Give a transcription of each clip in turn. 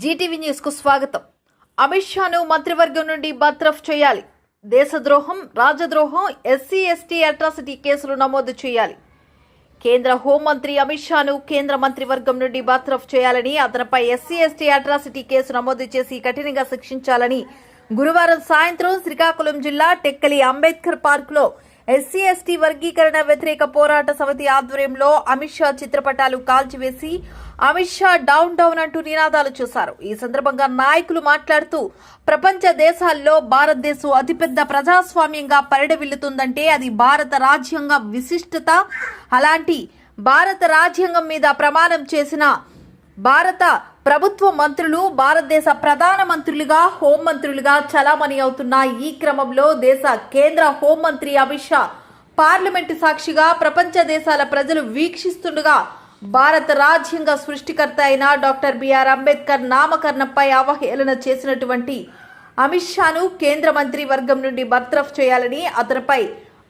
Zee TV న్యూస్కు స్వాగతం. అమిత్ షాను మంత్రివర్గం నుండి బర్తరఫ్ చేయాలి. దేశద్రోహం రాజద్రోహం ఎస్సీ ఎస్టీ అట్రాసిటీ కేసులు నమోదు చేయాలి. కేంద్ర హోంమంత్రి అమిత్ షాను కేంద్ర మంత్రివర్గం నుండి బర్తరఫ్ చేయాలని అతనిపై ఎస్సీ ఎస్టీ అట్రాసిటీ కేసు నమోదు చేసి కఠినంగా శిక్షించాలని గురువారం సాయంత్రం శ్రీకాకుళం జిల్లా టెక్కలి అంబేద్కర్ పార్కులో ఎస్సీ ఎస్టీ వర్గీకరణ వ్యతిరేక పోరాట సమితి ఆధ్వర్యంలో అమిత్ షా చిత్రపటాలు కాల్చివేసి అమిత్ షా డౌన్ డౌన్ అంటూ నినాదాలు చేశారు. ఈ సందర్భంగా నాయకులు మాట్లాడుతూ ప్రపంచ దేశాల్లో భారతదేశం అతిపెద్ద ప్రజాస్వామ్యంగా పరిడవిల్లుతుందంటే అది భారత రాజ్యాంగ విశిష్టత. అలాంటి భారత రాజ్యాంగం మీద ప్రమాణం చేసిన భారత ప్రభుత్వ మంత్రులు భారతదేశ ప్రధాన మంత్రులుగా హోంమంత్రులుగా చలామణి అవుతున్న ఈ క్రమంలో దేశ కేంద్ర హోంమంత్రి అమిత్ షా పార్లమెంటు సాక్షిగా ప్రపంచ దేశాల ప్రజలు వీక్షిస్తుండగా భారత రాజ్యాంగ సృష్టికర్త అయిన డాక్టర్ బిఆర్ అంబేద్కర్ నామకరణంపై అవహేళన చేసినటువంటి అమిత్ షాను కేంద్ర మంత్రి వర్గం నుండి బర్తరఫ్ చేయాలని అతనిపై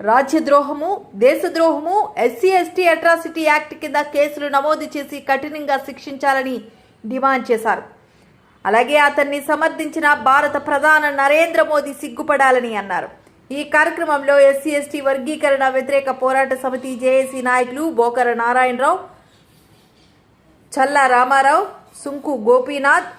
రాజ్యద్రోహము దేశద్రోహము ఎస్సీ ఎస్టీ అట్రాసిటీ యాక్ట్ కింద కేసులు నమోదు చేసి కఠినంగా శిక్షించాలని డిమాండ్ చేశారు. అలాగే అతన్ని సమర్థించిన భారత ప్రధాన నరేంద్ర మోదీ సిగ్గుపడాలని అన్నారు. ఈ కార్యక్రమంలో ఎస్సీ ఎస్టీ వర్గీకరణ వ్యతిరేక పోరాట సమితి జేఏసీ నాయకులు Bokara Narayanarao Challa Ramarao Sunku Gopinath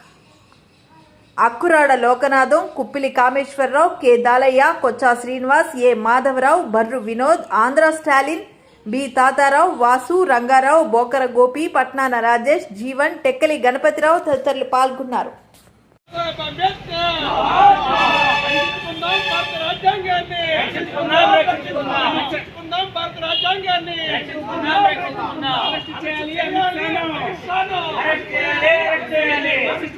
Akkurada Lokanatham Kuppili Kameswararao K Dalaiah Kochcha Srinivas A Madhavarao Barru Vinod Andhra Stalin B. Tatarao Vasu Rangarao Bokara Gopi Patnana Rajesh Jeevan Tekkali Ganapatirao తదితరులు పాల్గొన్నారు. భారత రాజ్యాంగాన్ని రక్షించుకుందాం భారత రాజ్యాంగాన్ని arrest చేయాలి అమిత్ షాను. Arrest చేయాలి అమిత్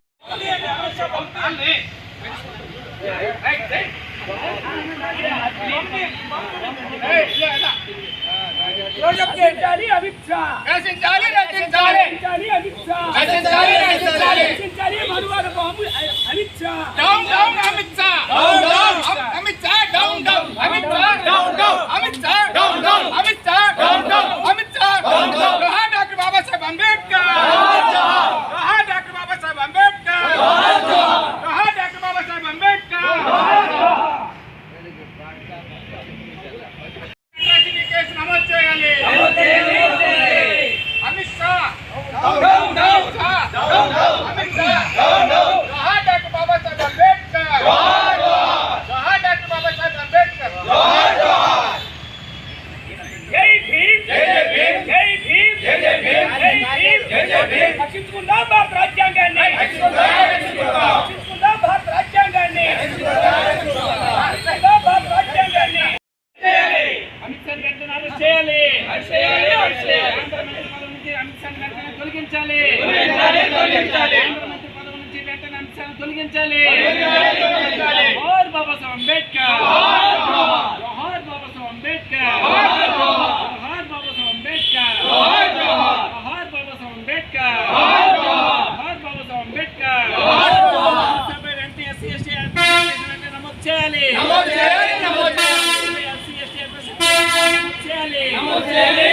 అమిత్ షా. రచించాలి రచించాలి. రక్షించాలి అమిత్ షా. రచించాలి రచించాలి. రక్షించాలి మధువాద బాబు Amit Shah. Down down Amit Shah down down Amit Shah down down Amit Shah down down Amit Shah down down Amit Shah down down Amit Shah down down జోహార్ డాక్టర్ బాబాసాహెబ్ అంబేద్కర్ జోహార్ డాక్టర్ బాబాసాహెబ్ అంబేద్కర్ జోహార్ doctor Babasaheb Ambedkar atrocity case నమోదు చేయాలి Amit Shah down down down down Amit Shah down down జోహార్ doctor Babasaheb Ambedkar జోహార్ జోహార్ doctor Babasaheb Ambedkar జోహార్ జోహార్ జై భీమ్ జై జై భీమ్ జై భీమ్ జై జై భీమ్ జై భీమ్ జై జై భీమ్ రక్షించుకుందాం భారత రాజ్యాంగాన్ని. రక్షించుకుందాం, భారత రాజ్యాంగాన్ని. భారత రాజ్యాంగాన్ని. అమిత్ షా వెంటనే అరెస్ట్ చేయాలి. అమిత్ షా వెంటనే తొలగించాలి. కేంద్ర మంత్రి పదవి నుంచి వెంటనే అమిత్ షా తొలగించాలి తొలగించాలి, తొలగించాలి. జోహార్ బాబాసాహెబ్ అంబేద్కర్ జోహార్, జోహార్. జోహార్ బాబాసాహెబ్ అంబేద్కర్ జోహార్, జోహార్. జోహార్ బాబాసాహెబ్ అంబేద్కర్ జోహార్, జోహార్. జోహార్ బాబాసాహెబ్ అంబేద్కర్ జోహార్, జోహార్. జోహార్ బాబాసాహెబ్ అంబేద్కర్ జోహార్, జోహార్. సభ్యులు వెంటనే ఎస్సీ ఎస్టీ వెంటనే నమోదు చేయాలి నమోదు చేయాలి, నమోదు చేయాలి. ఎస్సీ ఎస్టీ నమోదు చేయాలి